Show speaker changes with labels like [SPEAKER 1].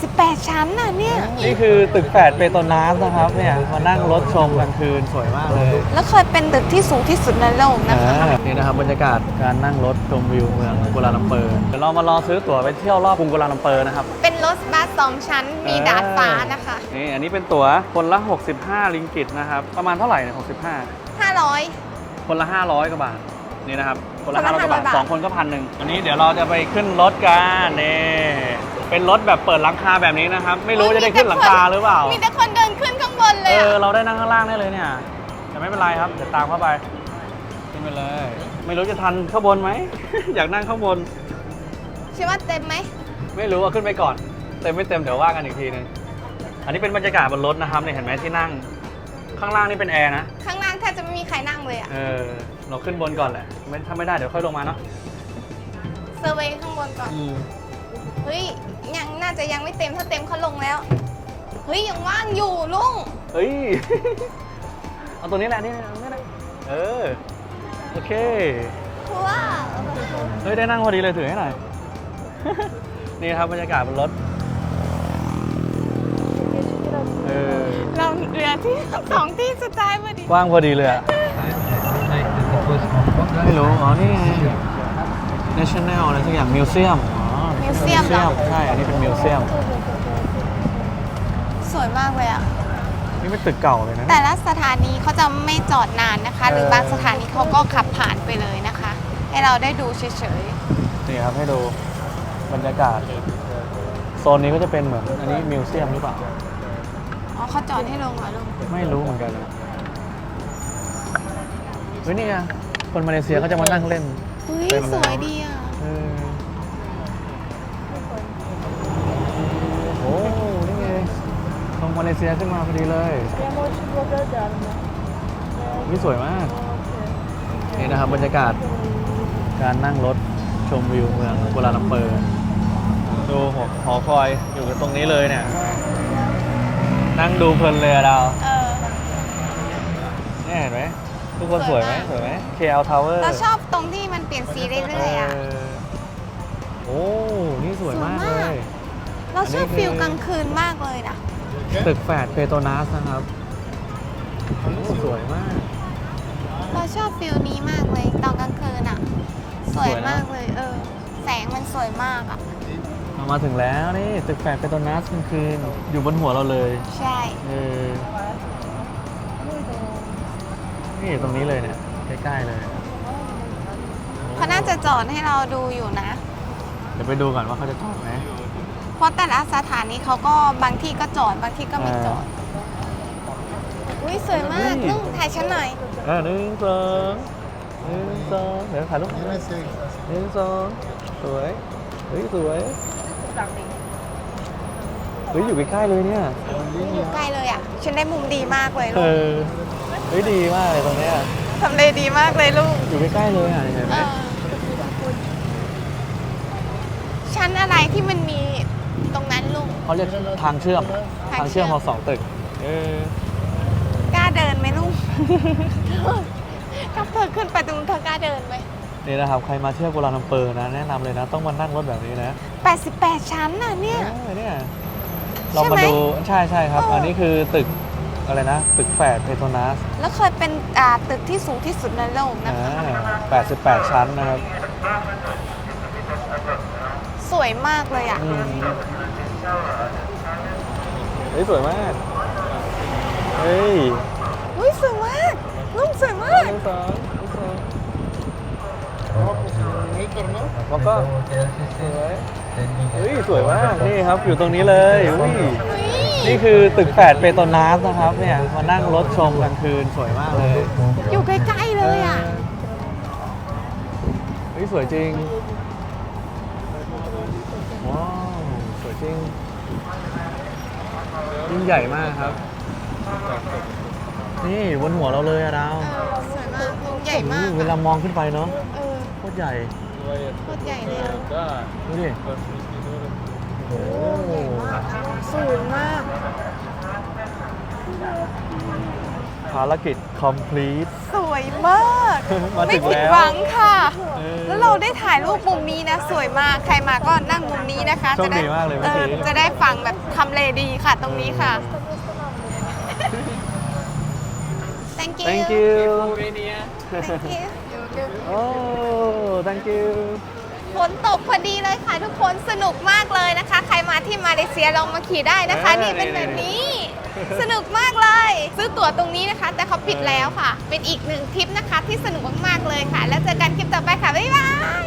[SPEAKER 1] 88 ชั้นน่ะเนี่ย
[SPEAKER 2] นี่คือตึกแฝดเปโตรนาสนะครับเนี่ยมานั่งรถชมกลางคืนสวยมากเลย
[SPEAKER 1] แล้วเคยเป็นตึกที่สูงที่สุดในโลกนะคะ
[SPEAKER 2] อ่านี่นะครับบรรยากาศการนั่งรถชมวิวเมืองกัวลาลัมเปอร์เดี๋ยวเรามารอซื้อตั๋วไปเที่ยวรอบกรุงกัวลาลัมเปอร์นะครับ
[SPEAKER 1] เป็นรถบัสสองชั้นมี
[SPEAKER 2] เออ
[SPEAKER 1] ดาดฟ้านะคะ
[SPEAKER 2] นี่อันนี้เป็นตั๋วคนละ 65 ลิงกิตนะครับ ประมาณเท่าไหร่เนี่ย65
[SPEAKER 1] 500
[SPEAKER 2] คนละ 500 กว่าบาท นี่นะครับ คนละ
[SPEAKER 1] คนละ
[SPEAKER 2] 500 กว่าบาท
[SPEAKER 1] 500บาท
[SPEAKER 2] สองคนก็พันหนึ่งวันนี้เดี๋ยวเราจะไปขึ้นรถกันนี่ เป็นรถแบบเปิดหลังคาแบบนี้นะครับ ไม่รู้ว่าจะได้ขึ้นหลังคาหรือเปล่า
[SPEAKER 1] มีแต่คนเดินขึ้นข้างบนเล
[SPEAKER 2] เอยอ
[SPEAKER 1] อะ
[SPEAKER 2] เราได้นั่งข้างล่างได้เลยเนี่ย แต่ไม่เป็นไรครับ เดี๋ยวตามเข้าไป ขึ้นไปเลย ไม่รู้จะทันข้างบนไหม อยากนั่งข้างบน
[SPEAKER 1] คิดว่าเต็มไหม
[SPEAKER 2] ไม่รู้ว่าขึ้นไปก่อน เต็มไม่เต็มเดี๋ยวว่ากันอีกทีนึง อันนี้เป็นบรรยากาศบนรถนะครับเนี่ยเห็นไหมที่นั่ง ข้างล่างนี่เป็นแอร์นะ
[SPEAKER 1] ข้างล่างแทบจะไม่มีใครนั่งเลยอะ
[SPEAKER 2] เออ เราขึ้นบนก่อนแหละไม่ถ้าไม่ได้เดี๋ยวค่อยลงมาเนาะ
[SPEAKER 1] เซอร์เวย์ข้างบนก่อนเฮ้ย ยังน่าจะยังไม่เต็มถ้าเต็มเขาลงแล้ว เฮ้ยยังว่างอยู่ลุง
[SPEAKER 2] เฮ้ย เอาตัวนี้แหละนี่นี่แหละเออ โอเค
[SPEAKER 1] ว้าว
[SPEAKER 2] เฮ้ย ได้นั่งพอดีเลยถือให้หน่อย นี่ครับบรรยากาศบนรถ เออ
[SPEAKER 1] เราเรือที่สองที่สุดท้ายพอดี
[SPEAKER 2] กว้างพอดีเลยอะไม่รู้ อ๋อ นี่ไง National อะไรสักอย่างมิวเซียมอ๋อ
[SPEAKER 1] มิ วเซียมเหรอ
[SPEAKER 2] ใช่ อันนี้เป็นมิวเซียม
[SPEAKER 1] สวยมากเลยอะ
[SPEAKER 2] นี่เป็นตึกเก่าเลยนะ
[SPEAKER 1] แต่ละสถานีเขาจะไม่จอดนานนะคะ หรือบางสถานีเขาก็ขับผ่านไปเลยนะคะ ให้เราได้ดูเฉย
[SPEAKER 2] นี่ครับให้ดูบรรยากาศ โซนนี้ก็จะเป็นเหมือนอันนี้มิวเซียมหรือเปล่า
[SPEAKER 1] ๆอ๋อเขาจอดให้ลงเหรอลุง
[SPEAKER 2] ไม่รู้เหมือนกันเลยเฮ้ยนี่ไงคนมาเลเซียเขาจะมานั่งเล่น
[SPEAKER 1] เฮ้ย
[SPEAKER 2] เต็มเลย
[SPEAKER 1] สวยดีอะ
[SPEAKER 2] ตรงมาเลเซียขึ้นมาพอดีเลย นี่สวยมาก นี่นะครับบรรยากาศการนั่งรถชมวิวเมืองกัวลาลัมเปอร์ ดูหอหอคอยอยู่กันตรงนี้เลยเนี่ย นั่งดูเพลินเลยอะดาว
[SPEAKER 1] เออ
[SPEAKER 2] เนี่ยเห็นไหมทุกคนส
[SPEAKER 1] ส
[SPEAKER 2] ว
[SPEAKER 1] วยย
[SPEAKER 2] ไหม
[SPEAKER 1] มาก
[SPEAKER 2] สวยไหม KL Tower
[SPEAKER 1] เราชอบตรงที่มันเปลี่ยนสีเรื่อยๆอะ
[SPEAKER 2] เออโอ้ นี่สวยมาก
[SPEAKER 1] สวย
[SPEAKER 2] เล
[SPEAKER 1] มาก
[SPEAKER 2] ย
[SPEAKER 1] เราชอบ
[SPEAKER 2] อันนี้คือ
[SPEAKER 1] ฟิลกลางคืนมากเลยนะ
[SPEAKER 2] ตึกแฝดเปโตรนาสนะครับโอ้สวยมาก
[SPEAKER 1] เราชอบฟิลนี้มากเลยตอนกลางคืนอะสวย
[SPEAKER 2] สวยนะ
[SPEAKER 1] มากเลยเออ แสงมันสวยมากอะ
[SPEAKER 2] เรามาถึงแล้วนี่ตึกแฝดเปโตรนาสกลางคืนอยู่บนหัวเราเลย
[SPEAKER 1] ใช่
[SPEAKER 2] เออ นี่อยู่ตรงนี้เลยเนี่ย ใกล้ๆเลย
[SPEAKER 1] เขาน่าจะจอดให้เราดูอยู่นะ
[SPEAKER 2] เดี๋ยวไปดูก่อนว่าเขาจะจอดไหม
[SPEAKER 1] เพ ราะแต่ละสถานีเขาก็บางที่ก็จอดบางที่ก็ไม่จอด อุ้ยสวยมาก
[SPEAKER 2] เฮ้ย
[SPEAKER 1] นุ่งถ่ายฉันหน่อย
[SPEAKER 2] อ่าหนึ่งสองหนึ่งสองเดี๋ยวถ่ายรูปหนึ่งสองสวยเฮ้ยสวยเฮ้ยอยู่ใกล้ๆเลยเนี่ย
[SPEAKER 1] อยู่ใกล้เลยอะ ฉันได้มุมดีมากเลย
[SPEAKER 2] เอ
[SPEAKER 1] ลูก
[SPEAKER 2] อเฮ้ยดีมากเลยตรงเนี้ย
[SPEAKER 1] ทำเลดีมากเลยลูก
[SPEAKER 2] อยู่ใกล้ๆเลยอะเห็นไห
[SPEAKER 1] เอ
[SPEAKER 2] ม
[SPEAKER 1] อชั้นอะไรที่มันมี ตรงนั้นลูก
[SPEAKER 2] เขาเรียกทางเชื่อม
[SPEAKER 1] ทาง
[SPEAKER 2] ทางเชื่อม
[SPEAKER 1] เชื่อม
[SPEAKER 2] ของสองตึก เออ
[SPEAKER 1] กล้าเดินไหมลูกถ้าเธอขึ้นไปตรงนู้นเธอกล้าเดินไหม
[SPEAKER 2] นี่นะครับ ใครมาเที่ยวกัวลาลัมเปอร์นะ แนะนำเลยนะ ต้องมานั่งรถแบบนี้นะ
[SPEAKER 1] 88 ชั้นน่ะเนี่ย
[SPEAKER 2] เออเนี่ยลอง
[SPEAKER 1] ใช่ไหม
[SPEAKER 2] มาดู ใช่ใช่ครับ
[SPEAKER 1] เอออั
[SPEAKER 2] อันนี้คือตึกอะไรนะ ตึกแฝดเพโทรนัส
[SPEAKER 1] แล้วเคยเป็นอ่าตึกที่สูงที่สุดในโลกนะ
[SPEAKER 2] อ่า
[SPEAKER 1] คะ
[SPEAKER 2] 88ชั้นนะครับ
[SPEAKER 1] สวยมากเลยอะ
[SPEAKER 2] อืมเฮ้ยสวยมากเฮ้ย
[SPEAKER 1] อุ้ยสวยมากลูกสวยมาก
[SPEAKER 2] หนึ่งสองหนึ่งสอง แล้วก็สวยเฮ้ยสวยมากนี่ครับอยู่ตรงนี้เลยอุ้ย
[SPEAKER 1] อุ๊ย
[SPEAKER 2] นี่คือตึกแฝดเปโตรนาสนะครับเนี่ยมานั่งรถชมกลางคืนสวยมากเลย
[SPEAKER 1] อยู่ใกล้ๆเลยอะ
[SPEAKER 2] เฮ้ยสวยจริง ว้าว สวยจริง ยิ่งใหญ่มากครับ นี่อยู่บนหัวเราเลยอะดาว
[SPEAKER 1] เออสวยมากลูกใหญ่มาก
[SPEAKER 2] เวลามองขึ้นไปเนาะ
[SPEAKER 1] เออ
[SPEAKER 2] โคตรใหญ่
[SPEAKER 1] โคตรใหญ่เลยอะ
[SPEAKER 2] ดูดิ โอ้
[SPEAKER 1] ใหญ่มากสูงมาก
[SPEAKER 2] ภารกิจ complete
[SPEAKER 1] ส ววยมาก
[SPEAKER 2] มา
[SPEAKER 1] ไม่
[SPEAKER 2] ถึง
[SPEAKER 1] ผิด
[SPEAKER 2] แล้ว
[SPEAKER 1] หวังค่ะ
[SPEAKER 2] เออ
[SPEAKER 1] แล้วเราได้ถ่ายรูปมุมนี้นะ สวยมาก ใครมาก็นั่งมุมนี้นะคะ
[SPEAKER 2] โชคดีมากเลยเมื่
[SPEAKER 1] เอ
[SPEAKER 2] อ
[SPEAKER 1] อ
[SPEAKER 2] กี้
[SPEAKER 1] จะได้ฟังแบบทำเลดีค่ะ ตรงนี้ค่ะ thank you
[SPEAKER 2] thank you
[SPEAKER 1] thank you
[SPEAKER 2] โอ้ thank you
[SPEAKER 1] ฝนตกพอดีเลยค่ะทุกคนสนุกมากเลยนะคะ ใครมาที่มาเลเซียลองมาขี่ได้นะคะ
[SPEAKER 2] เออ
[SPEAKER 1] นี่เป็นแบบนี้ สนุกมากเลย ซื้อตั๋วตรงนี้นะคะ แต่เขาปิดแล้วค่ะ เป็นอีกหนึ่งทริปนะคะที่สนุกมากๆเลยค่ะ แล้วเจอกันคลิปต่อไปค่ะ บ๊ายบาย